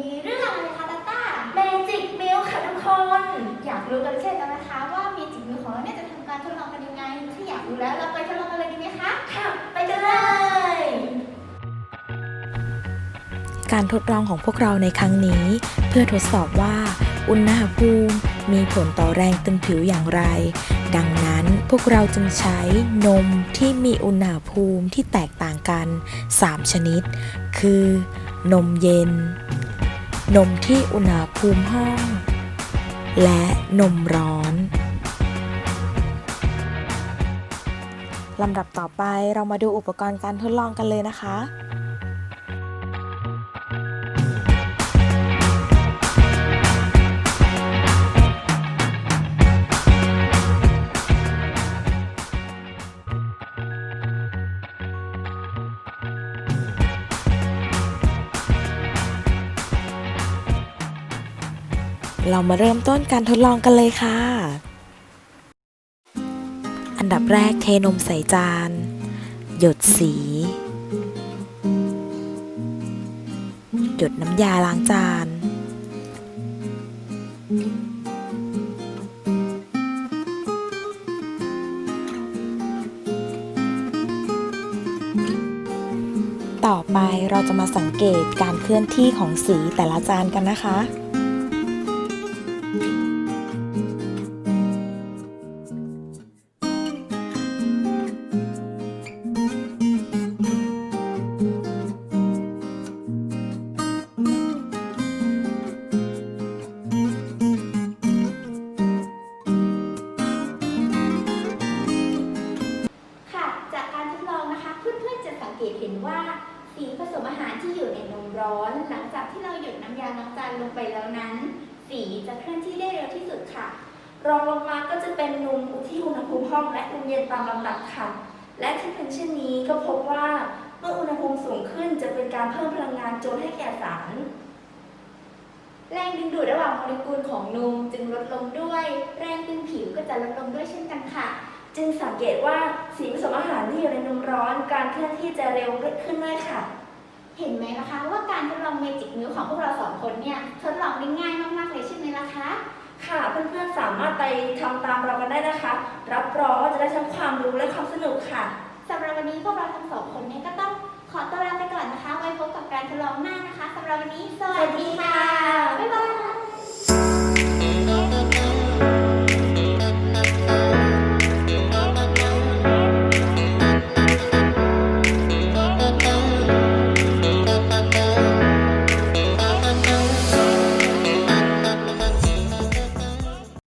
มีเรื่องอะไรคะตาต้าเมจิกมิลค่ะทุกคน อยากรู้กันใช่ไหมนะคะว่าเมจิกมิวของเราเนี่ยจะทำการทดลองกันยังไงถ้าอยากรู้แล้วเราไปทดลองกันเลยดีไหมคะค่ะไปกันเลย การทดลองของพวกเราในครั้งนี้ เพื่อทดสอบว่า อุณหภูมิมีผลต่อแรงตึงผิวอย่างไร ดังนั้นพวกเราจึงใช้นมที่มีอุณหภูมิที่แตกต่างกัน 3 ชนิด คือ นมเย็น นมที่อุณหภูมิห้อง และนมร้อน ลำดับต่อไปเรามาดูอุปกรณ์การทดลองกันเลยนะคะ เรามาเริ่มต้นการทดลองกันเลยค่ะ อันดับแรกเทนมใส่จาน หยดสี หยดน้ำยาล้างจาน ต่อไปเราจะมาสังเกตการเคลื่อนที่ของสีแต่ละจานกันนะคะ ที่อยู่ในนมร้อน หลังจากที่เราหยดน้ำยาล้างจานลงไปแล้วนั้น สีจะเคลื่อนที่ได้เร็วที่สุดค่ะ รองลงมาก็จะเป็นนมที่อุณหภูมิห้องและนมเย็นตามลำดับค่ะ และที่เป็นเช่นนี้ก็พบว่าเมื่ออุณหภูมิสูงขึ้นจะเป็นการเพิ่มพลังงานโจนให้แก่สาร แรงดึงดูดระหว่างโมเลกุลของนมจึงลดลงด้วย แรงดึงผิวก็จะลดลงด้วยเช่นกันค่ะ จึงสังเกตว่าสีผสมอาหารที่อยู่ในนมร้อน การเคลื่อนที่จะเร็วขึ้นด้วยค่ะ เห็นไหมล่ะคะ ว่าการทดลองเมจิกมิวของพวกเราสองคนเนี่ยทดลองได้ง่ายมากๆเลยใช่ไหมล่ะคะค่ะเพื่อนๆสามารถไปทำตามเรากันได้นะคะ รับรองว่าจะได้ทั้งความรู้และความสนุกค่ะสำหรับวันนี้พวกเราทั้งสองคนเนี่ยก็ต้องขอตัวลาไปก่อนนะคะ ไว้พบกับการทดลองหน้านะคะสำหรับวันนี้ สวัสดีค่ะบ๊ายบาย